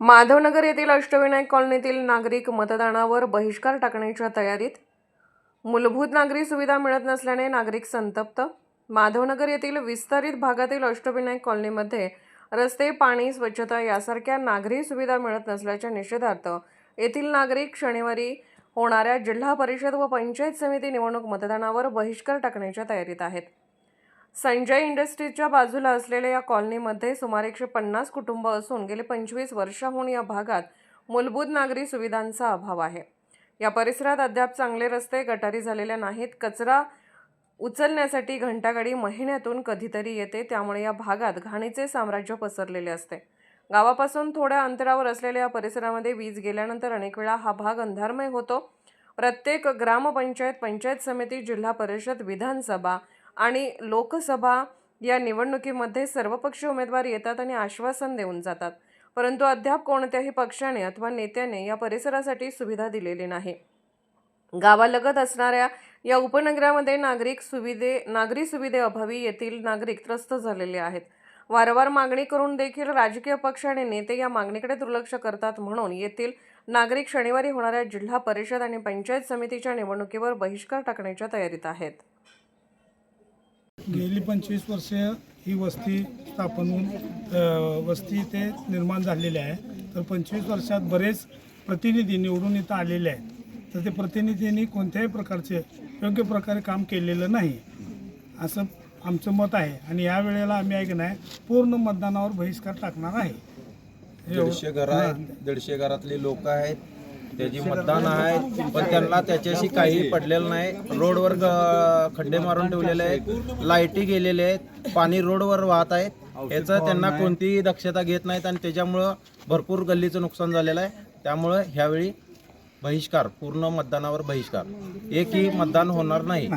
माधवनगर येथील अष्टविनायक कॉलनीतील नागरिक मतदानावर बहिष्कार टाकण्याच्या तयारीत मूलभूत नागरी सुविधा मिळत नसल्याने नागरिक संतप्त. माधवनगर येथील विस्तारित भागातील अष्टविनायक कॉलनीमध्ये रस्ते पाणी स्वच्छता यासारख्या नागरी सुविधा मिळत नसल्याच्या निषेधार्थ येथील नागरिक शनिवारी होणाऱ्या जिल्हा परिषद व पंचायत समिती निवडणूक मतदानावर बहिष्कार टाकण्याच्या तयारीत आहेत. संजय इंडस्ट्रीजच्या बाजूला असलेल्या या कॉलनीमध्ये सुमारे एकशे पन्नास कुटुंब असून गेले पंचवीस वर्षाहून या भागात मूलभूत नागरी सुविधांचा अभाव आहे. या परिसरात अद्याप चांगले रस्ते गटारी झालेल्या नाहीत. कचरा उचलण्यासाठी घंटागाडी महिन्यातून कधीतरी येते त्यामुळे या भागात घाणीचे साम्राज्य पसरलेले असते. गावापासून थोड्या अंतरावर असलेल्या या परिसरामध्ये वीज गेल्यानंतर अनेक वेळा हा भाग अंधारमय होतो. प्रत्येक ग्रामपंचायत पंचायत समिती जिल्हा परिषद विधानसभा आणि लोकसभा या निवडणुकीमध्ये सर्वपक्षीय उमेदवार येतात आणि आश्वासन देऊन जातात. परंतु अद्याप कोणत्याही पक्षाने अथवा नेत्याने या परिसरासाठी सुविधा दिलेली नाही. गावालगत असणाऱ्या या उपनगरामध्ये नागरिक सुविधे नागरी सुविधेअभावी येथील नागरिक त्रस्त झालेले आहेत. वारंवार मागणी करून देखील राजकीय पक्ष आणि नेते या मागणीकडे दुर्लक्ष करतात म्हणून येथील नागरिक शनिवारी होणाऱ्या जिल्हा परिषद आणि पंचायत समितीच्या निवडणुकीवर बहिष्कार टाकण्याच्या तयारीत आहेत. गेली पंचवीस वर्ष ही वस्ती स्थापन होऊन वस्ती इथे निर्माण झालेली आहे. तर पंचवीस वर्षात बरेच प्रतिनिधी निवडून इथं आलेले आहेत. तर ते प्रतिनिधींनी कोणत्याही प्रकारचे योग्य प्रकारे काम केलेलं नाही. असं आमचं मत आहे. आणि या वेळेला आम्ही आहे की नाही पूर्ण मतदानावर बहिष्कार टाकणार आहे. दीडशे घरं आहेत दीडशे घरातली लोक आहेत. त्याची मतदान आहेत पण त्यांना त्याच्याशी काही पडलेलं नाही. रोडवर ग- खड्डे मारून ठेवलेले आहेत लाईटी गेलेले आहेत पाणी रोडवर वाहत आहेत. याचं त्यांना कोणतीही दक्षता घेत नाहीत आणि त्याच्यामुळं भरपूर गल्लीचं नुकसान झालेलं आहे. त्यामुळं ह्यावेळी बहिष्कार पूर्ण मतदानावर बहिष्कार. एकही मतदान होणार नाही.